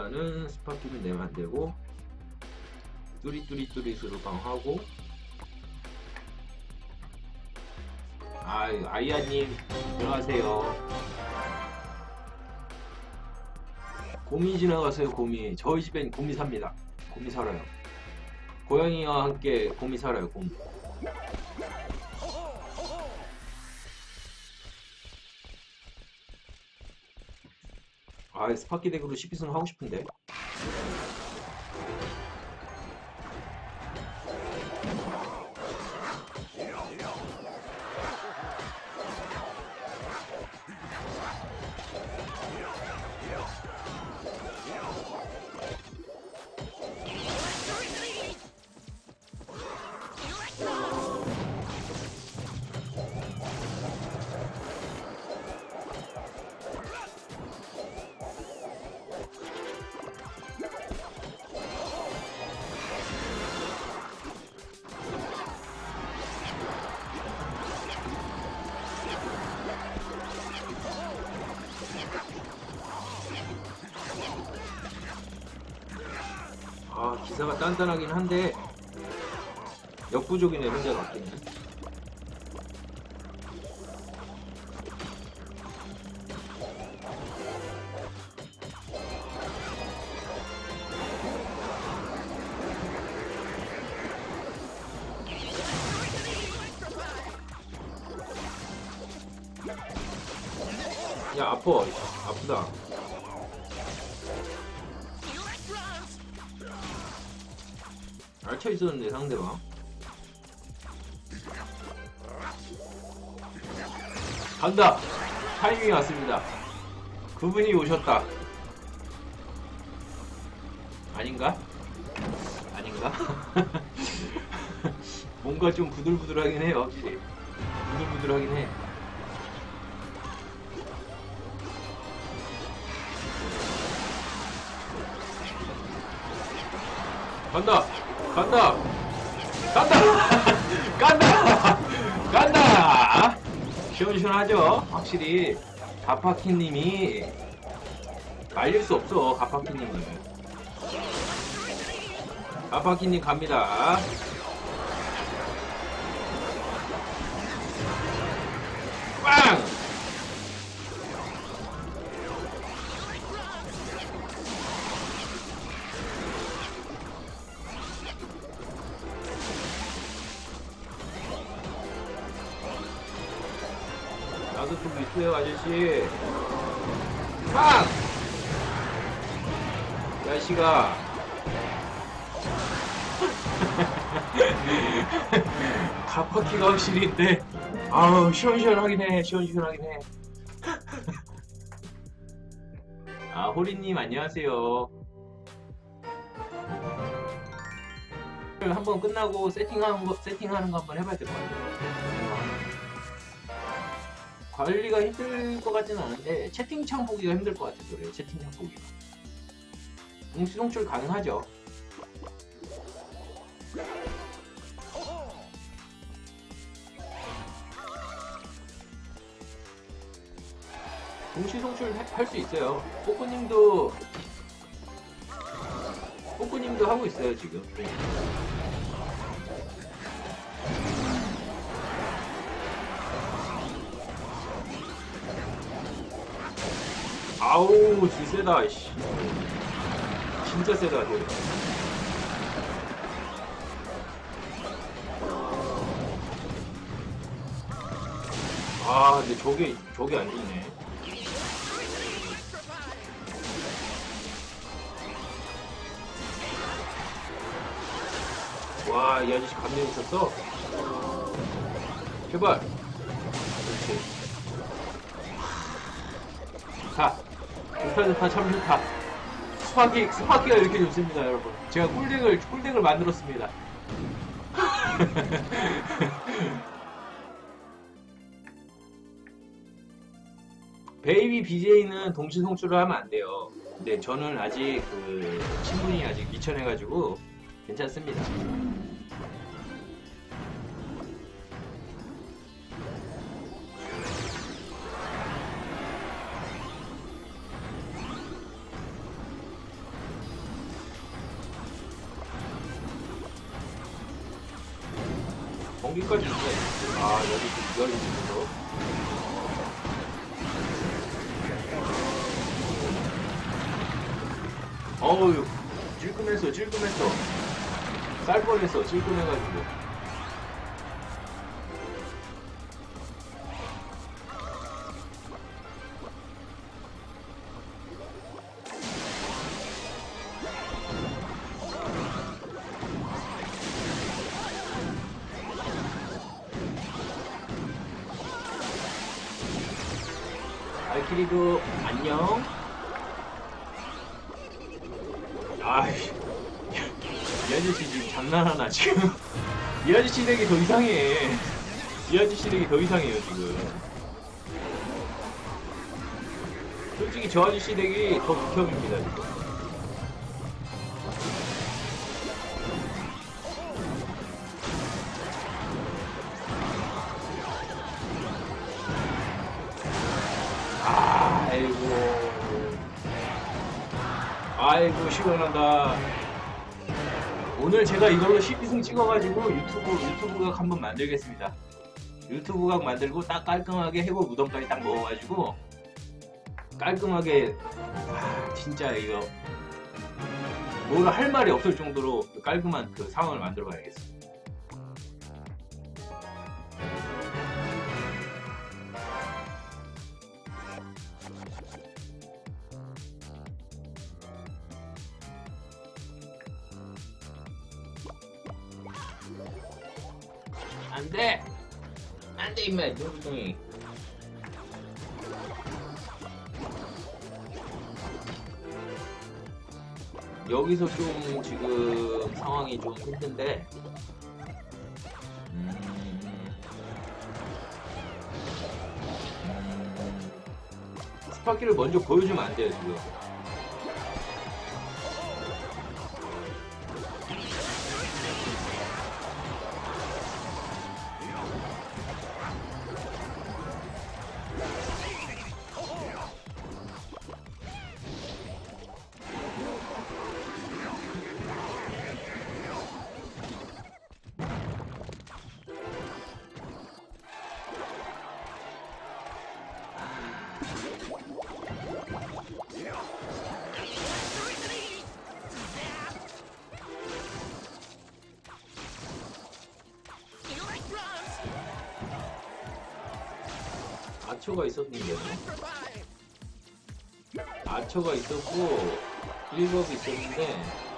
일단은 스파키는 내면 안 되고 뚜리뚜리뚜리스로 방하고 아 아이아님 들어가세요. 곰이 지나가세요 곰이. 저희 집엔 곰이 삽니다. 곰이 살아요. 고양이와 함께 곰이 살아요 곰 아, 스파키 덱으로 12승 하고 싶은데. 단단하긴 한데, 역부족이네, 혼자 갖기는. 야, 아파. 아프다. 알쳐 있었는데 상대방. 간다! 타이밍이 왔습니다. 그분이 오셨다. 아닌가? 아닌가? 뭔가 좀 부들부들하긴 해요 확실히. 부들부들하긴 해. 간다 간다. 간다. 간다. 간다. 시원시원하죠? 확실히 가파키님이 말릴 수 없어 가파키님을 가파키님 갑니다. 빵 아저씨. 빵! 야씨가. 가파키가 확실히 있대 아우 시원시원하긴 해 시원시원하긴 해 아 호리님 안녕하세요. 한번 끝나고 세팅하는 거 세팅하는 거 한번 해봐야 될 것 같아요 관리가 힘들 것 같지는 않은데 채팅창 보기가 힘들 것 같아서 그래요 채팅창 보기가. 동시 송출 가능하죠? 동시 송출 할 수 있어요. 꼬꾸님도 꼬꾸님도 하고 있어요 지금 아우 지 세다 씨. 진짜 세다 쟤 아 근데 저게 저게 안 좋네. 와 이 아저씨 감명 있었어? 제발. 그렇지 좋다 좋다 참 좋다. 스파키 스파키가 이렇게 좋습니다, 여러분. 제가 꿀덱을 꿀덱을 만들었습니다. 베이비 BJ는 동시 송출을 하면 안 돼요. 근데 저는 아직 그 신분이 아직 미천해가지고 괜찮습니다. 전기까지 있네. 아, 여기 이걸 있어서. 어우, 찔끔했어, 찔끔했어. 쌀 뻔했어, 찔끔해가지고. 지금? 이 아저씨 덱이 더 이상해. 이 아저씨 덱이 더 이상해요 지금. 솔직히 저 아저씨 덱이 더 극혐입니다 지금. 아이고. 아이고, 시원하다. 오늘 제가 이걸로 12승 찍어가지고 유튜브, 유튜브 각 한번 만들겠습니다. 유튜브 각 만들고 딱 깔끔하게 해골 무덤까지 딱 먹어가지고 깔끔하게, 아, 진짜 이거. 뭐라 할 말이 없을 정도로 깔끔한 그 상황을 만들어 봐야겠어. 안 돼! 안 돼, 임마, 눈동이. 여기서 좀 지금 상황이 좀 힘든데, 음, 음, 스파키를 먼저 보여주면 안 돼요, 지금. 아처가 있었는데 아처가 있었고 1법이 있었는데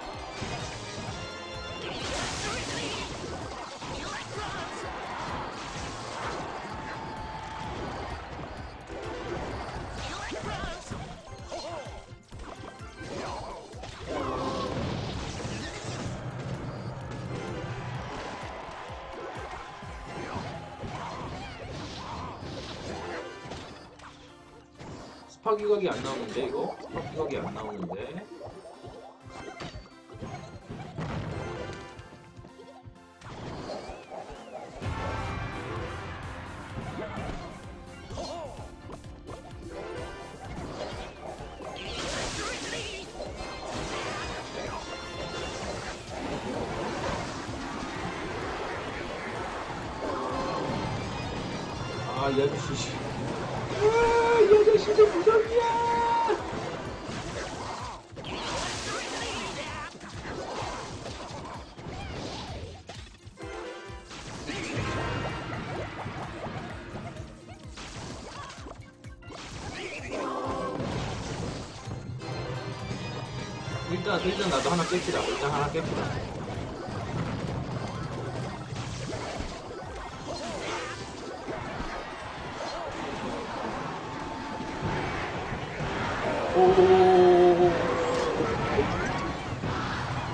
이 아저씨 아, 이 아저씨도 무섭냐? 일단 일단 나도 하나 깹시다 일단 오.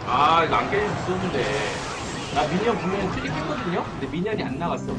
아, 이거 안 깨질 수 있었는데. 나 미니언 분명히 클릭했거든요? 근데 미니언이 안 나갔어.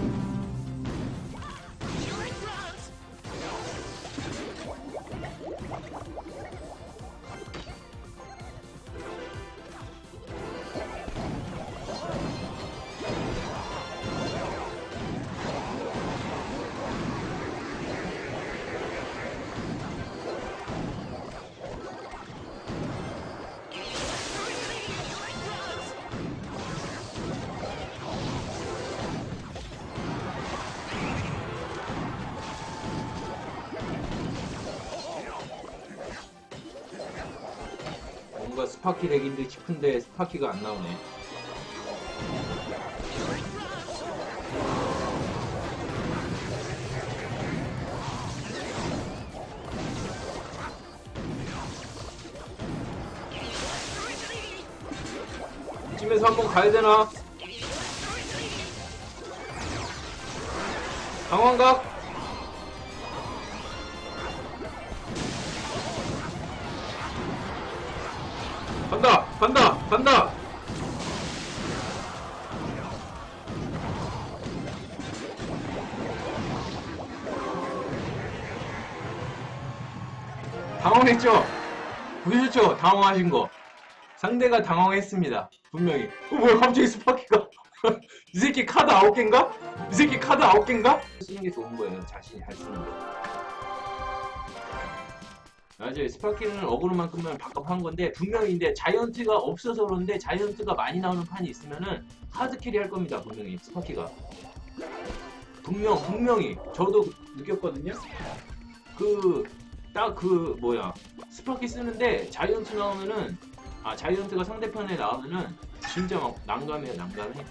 스파키 덱인데 싶은데 스파키가 안 나오네. 이쯤에서 한번 가야 되나? 강원각 당황했죠? 보셨죠? 당황하신 거 상대가 당황했습니다 분명히 어 뭐야 갑자기 스파키가 이 새끼 카드 아홉 개인가? 이 새끼 카드 아홉 개인가? 쓰는 게 좋은 거예요 자신이 잘 쓰는 거 맞아요. 스파키는 어그로만 끄면 바꿔한 건데 분명히 근데 자이언트가 없어서 그런데 자이언트가 많이 나오는 판이 있으면은 하드 캐리 할 겁니다. 분명히 스파키가 분명 분명히 저도 느꼈거든요. 그 딱 그 뭐야 스파키 쓰는데 자이언트 나오면은 아 자이언트가 상대편에 나오면은 진짜 막 난감해요. 난감해.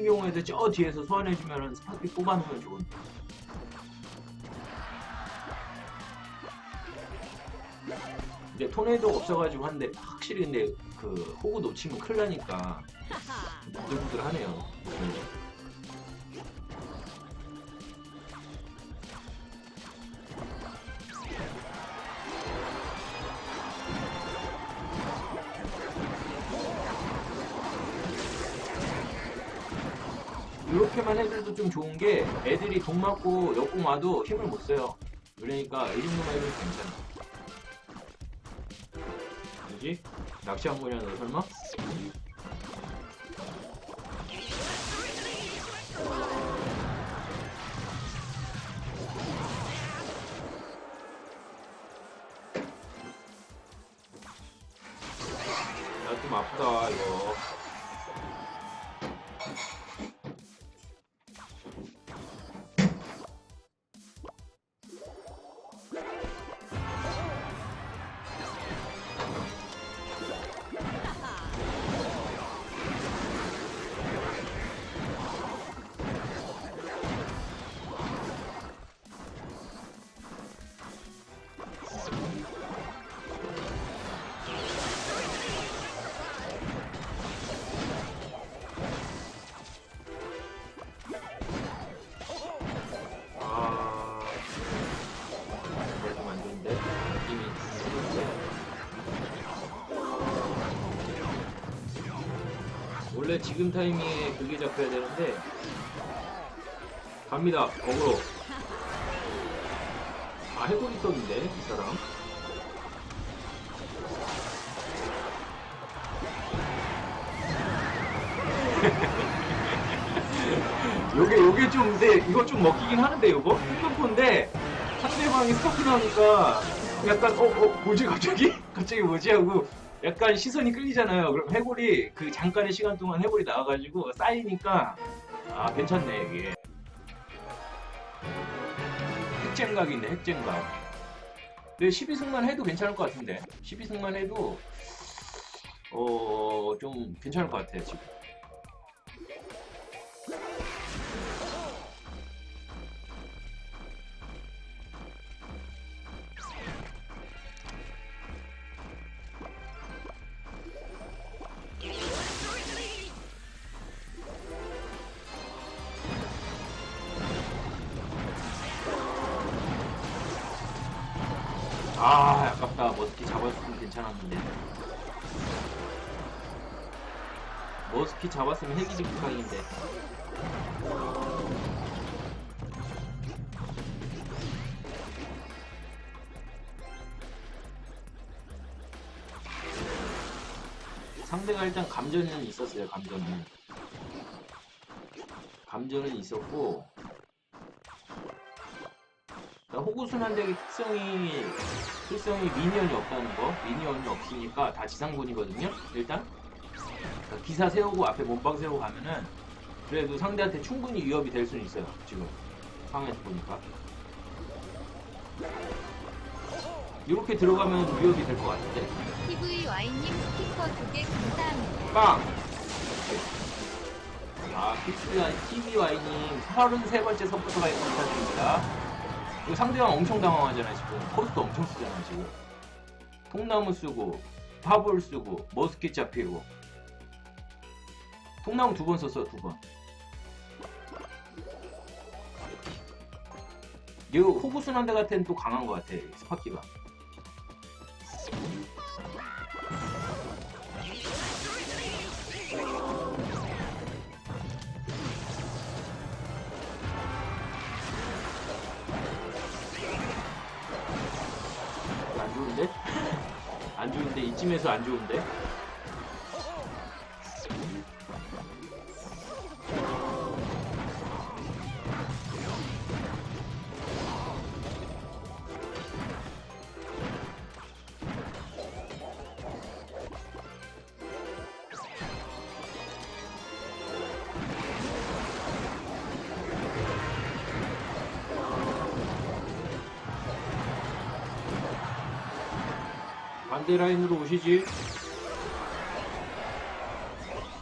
같은 경우에도 저 뒤에서 소환해주면은 스파키 뽑아놓으면 좋은데. 근데 토네이도가 없어가지고 한데 확실히 근데 그 호구 놓치면 큰일 나니까 부들부들하네요. 네. 좋은 게 애들이 돈 맞고 역공 와도 힘을 못 써요. 그러니까 이 정도만 해도 괜찮아. 뭐지? 낚시 한 번이야 너 설마? 나 좀 아프다 이거. 지금 타이밍에 그게 잡혀야 되는데 갑니다. 어그로. 아 해골이 있었는데 이 사람. 요게 요게 좀 근데 이거 좀 먹히긴 하는데 요거? 핸드폰인데 상대방이 스토키 나오니까 약간 어어 뭐지 갑자기? 갑자기 뭐지? 하고 약간 시선이 끌리잖아요. 그럼 해골이 그 잠깐의 시간 동안 해골이 나와가지고 쌓이니까 아 괜찮네 이게 핵쟁각이 있네 핵쟁각. 근데 12승만 해도 괜찮을 것 같은데 12승만 해도 어 좀 괜찮을 것 같아요 지금. 잡았으면 괜찮았는데. 머스키 잡았으면 핵이지 북한인데. 상대가 일단 감전은 있었어요 감전은. 감전은 있었고 그러니까 호구순환 덱의 특성이 특성이 미니언이 없다는 거. 미니언이 없으니까 다 지상군이거든요. 일단. 그러니까 기사 세우고 앞에 몸빵 세우고 가면은 그래도 상대한테 충분히 위협이 될 수는 있어요. 지금. 상황에서 보니까. 이렇게 들어가면 위협이 될 것 같은데. TVY님 스티커 두 개 감사합니다. 빵! 아, TVY님 33번째 서포터가 있고 감사드립니다. 이거 상대방 엄청 당황하잖아, 지금. 코스도 엄청 쓰잖아, 지금. 통나무 쓰고, 파볼 쓰고, 머스킷 잡히고. 통나무 두 번 썼어, 두 번. 이거 호구순환대 같은 또 강한 것 같아, 스파키가. 좋은데? 안 좋은데 이쯤에서 안 좋은데? 반대 라인으로 오시지.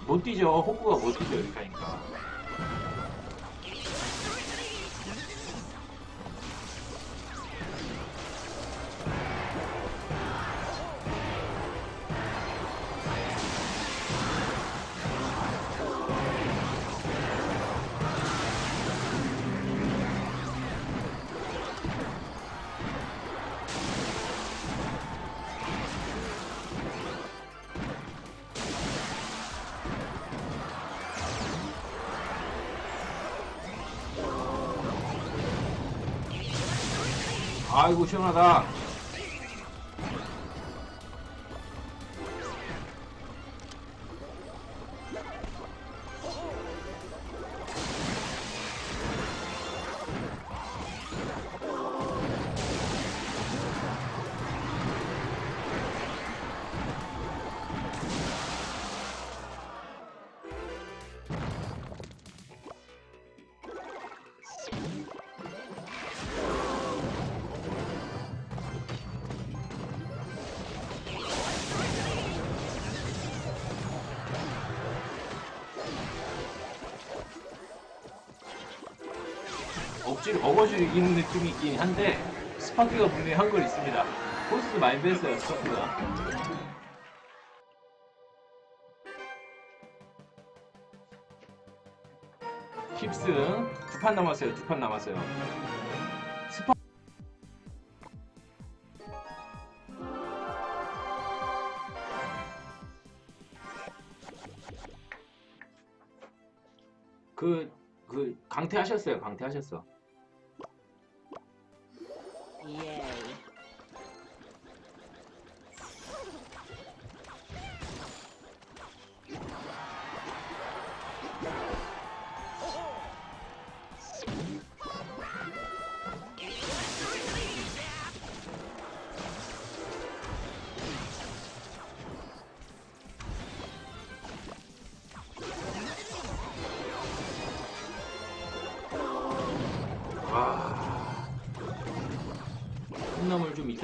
못 뛰죠. 호구가 못 뛰죠. 여기 가니까. 아이고 시원하다. 어거지로 이기는 느낌이 있긴 한데 스파크가 분명히 한건 있습니다. 코스 많이 뺐어요 스파크가. 힙스 두 판 남았어요. 두 판 남았어요. 스파 그, 그, 강퇴하셨어요. 강퇴하셨어.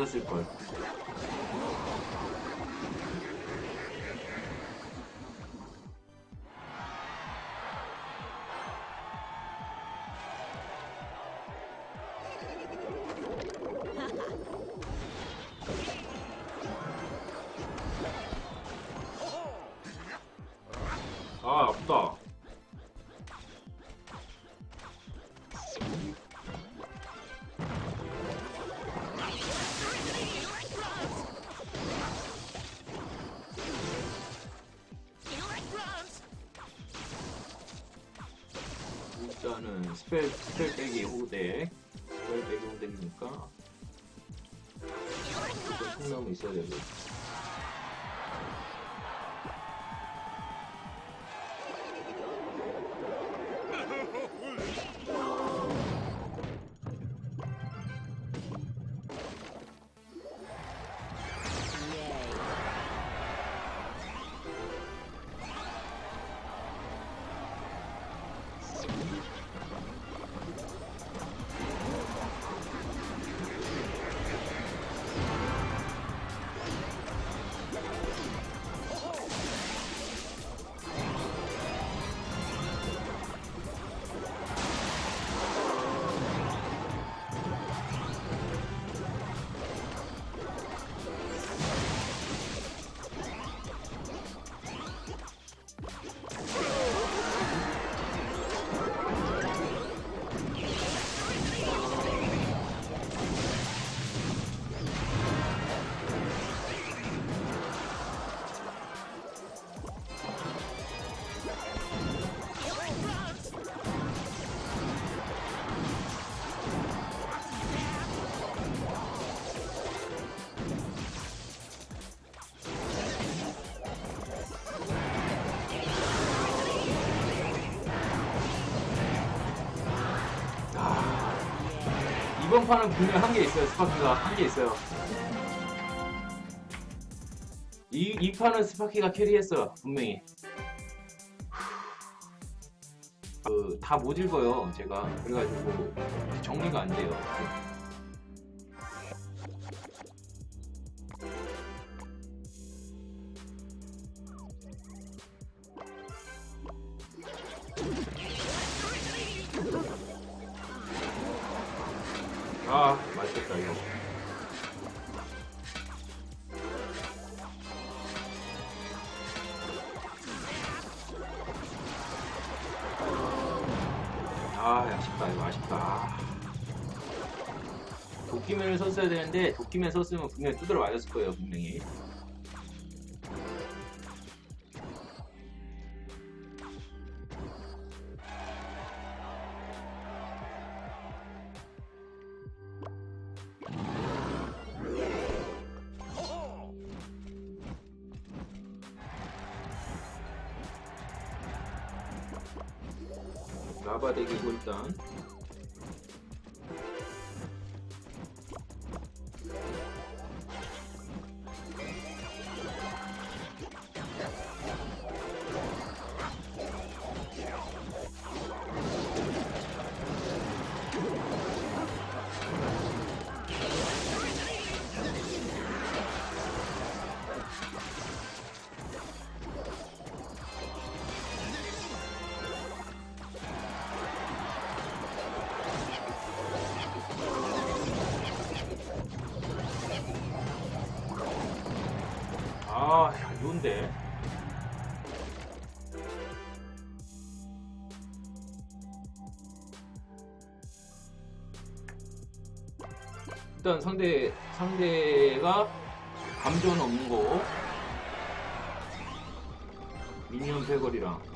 Lucas e 스펠 스펠 빼기 호대 스펠 빼기 호대니까. 일단 통나무 있어야 되고 이번 판은 분명 한 개 있어요. 스파키가 한 개 있어요. 이, 이 판은 스파키가 캐리했어요. 분명히. 그, 다 못 읽어요. 제가. 그래가지고 정리가 안 돼요. 도끼맨 썼으면 분명히 두드려 맞았을 거예요, 분명히. 라바대기고 일단. 아, 야, 좋은데. 일단 상대 상대가 감전 없는 거 미니언 패거리랑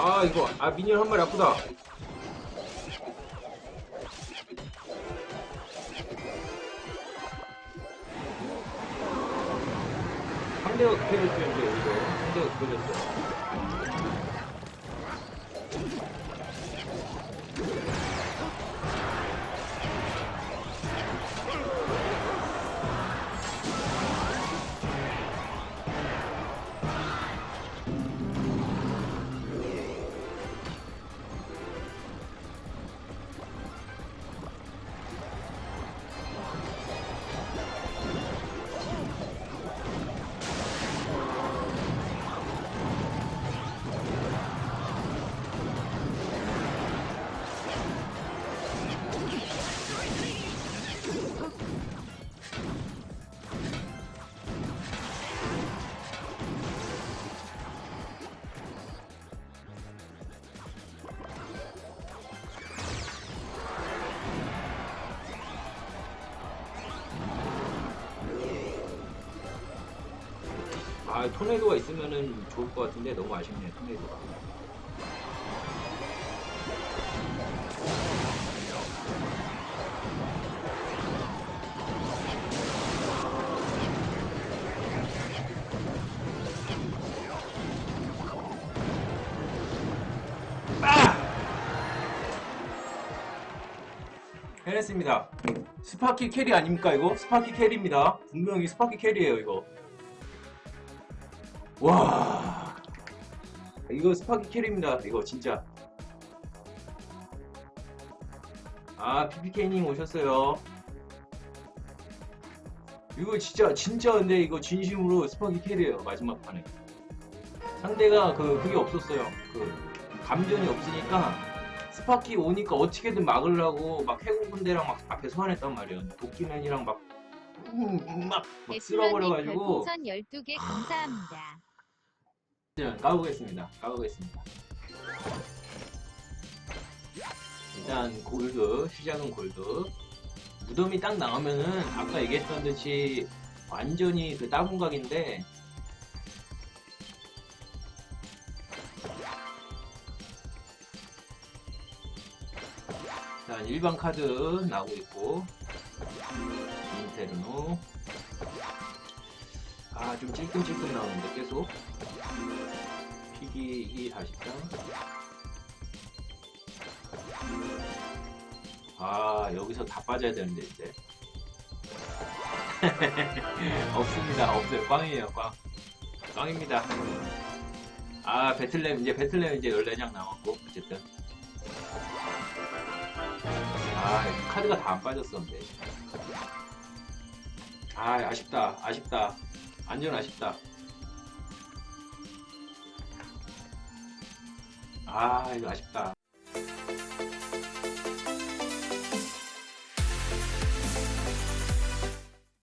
아 이거 아 미니언 한 마리 아프다. 상대가 그래졌어요 이제 이거 상대가 그래졌어 아 토네이도가 있으면은 좋을 것 같은데 너무 아쉽네 토네이도가 해냈습니다. 스파키 캐리 아닙니까 이거? 스파키 캐리입니다. 분명히 스파키 캐리예요 이거. 와 이거 스파키 캐리입니다. 이거 진짜. 아 PPK님 오셨어요. 이거 진짜 진짜 근데 이거 진심으로 스파키 캐리예요 마지막 판에. 상대가 그 그게 없었어요. 그 감전이 없으니까 스파키 오니까 어떻게든 막으려고 막 해군분대랑 막 앞에 소환했단 말이에요. 도끼맨이랑 막, 음, 막, 막 에스마님 쓸어버려가지고 별풍선 12개 감사합니다. 까보겠습니다. 까보겠습니다. 일단 골드 시작은 골드 무덤이 딱 나오면은 아까 얘기했던 듯이 완전히 그 따분각인데 자 일반 카드 나오고 있고 인테르노 아 좀 찔끔찔끔 나오는데 계속 피기 40장 아 여기서 다 빠져야 되는데 이제. 없습니다. 없어요. 꽝이에요 꽝. 꽝입니다. 아 배틀램 이제 배틀램 이제 14장 남았고 어쨌든. 아 카드가 다 안 빠졌었는데. 아 아쉽다. 아쉽다. 완전 아쉽다 아 이거 아쉽다